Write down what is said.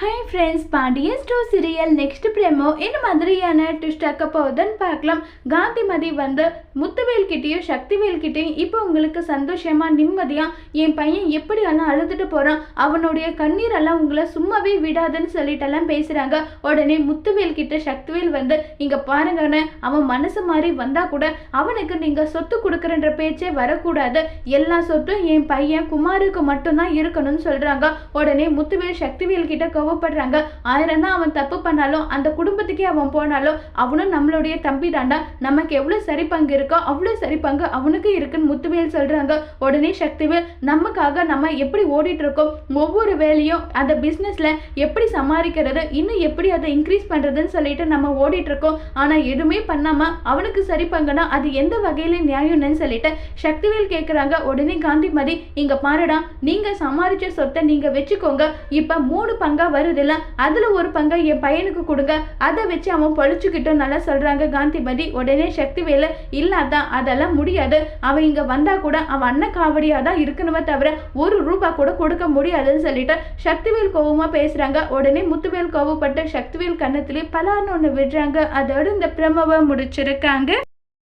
Hi friends Pandian stores serial next promo என்ன மாதிரியான twist ஆக்க போகுதுன்னு பார்க்கலாம். காந்திமதி வந்து முத்துவேல் கிட்டேயும் சக்திவேல் கிட்டேயும் இப்போ உங்களுக்கு சந்தோஷமாக நிம்மதியாக என் பையன் எப்படி ஆனால் அழுதுட்டு போகிறான் அவனுடைய கண்ணீரெல்லாம் உங்களை சும்மாவே விடாதுன்னு சொல்லிட்டெல்லாம் பேசுகிறாங்க உடனே முத்துவேல் கிட்ட சக்திவேல் வந்து இங்கே பாருங்கண்ணே அவன் மனசு மாதிரி வந்தால் கூட அவனுக்கு நீங்கள் சொத்து கொடுக்குறன்ற பேச்சே வரக்கூடாது. எல்லா சொத்தும் என் பையன் குமாருக்கு மட்டும்தான் இருக்கணும்னு சொல்கிறாங்க உடனே முத்துவேல் சக்திவேல் கிட்ட கோவப்படுறாங்க. ஆயிரம் தான் அவன் தப்பு பண்ணாலும் அந்த குடும்பத்துக்கே அவன் போனாலும் அவனும் நம்மளுடைய தம்பி தாண்டா. நமக்கு எவ்வளோ சரி பங்கு இருக்கோ அவ்வளோ சரி பங்கு அவனுக்கு இருக்குன்னு முத்துவேல் சொல்கிறாங்க உடனே சக்திவேல் நமக்காக நம்ம எப்படி ஓடிட்டு இருக்கோம் ஒவ்வொரு வேலையும் அந்த பிஸ்னஸில் எப்படி சமாளிக்கிறது? இன்னும் எப்படி அதை இன்க்ரீஸ் பண்ணுறதுன்னு சொல்லிட்டு நம்ம ஓடிட்டு இருக்கோம் ஆனால் எதுவுமே பண்ணாமல் அவனுக்கு சரி பங்குனா அது எந்த வகையில் நியாயம்னு சொல்லிட்டு சக்திவேல் கேட்குறாங்க உடனே காந்திமதி இங்கே பாருடா நீங்கள் சமாளித்த சொத்தை நீங்கள் வச்சுக்கோங்க. இப்போ மூணு பங்காக வருதுல்ல. அதில் ஒரு பங்கை என் பையனுக்கு கொடுங்க. அதை வச்சு அவன் பொழிச்சுக்கிட்டும் நல்லா சொல்கிறாங்க காந்திமதி. உடனே சக்திவேலு இல்லாதான் அதெல்லாம் முடியாது. அவன் இங்கே வந்தால் கூட அவன் அண்ணன் காவடியாக தான் இருக்கணுமே தவிர ஒரு ரூபா கூட கொடுக்க முடியாதுன்னு சொல்லிட்டு சக்திவேல் கோபமாக பேசுகிறாங்க உடனே முத்துவேல் கோவப்பட்டு சக்திவேல் கன்னத்திலே பலான்னு ஒன்று விடுறாங்க. அதோட இந்த பிரமவை முடிச்சிருக்காங்க.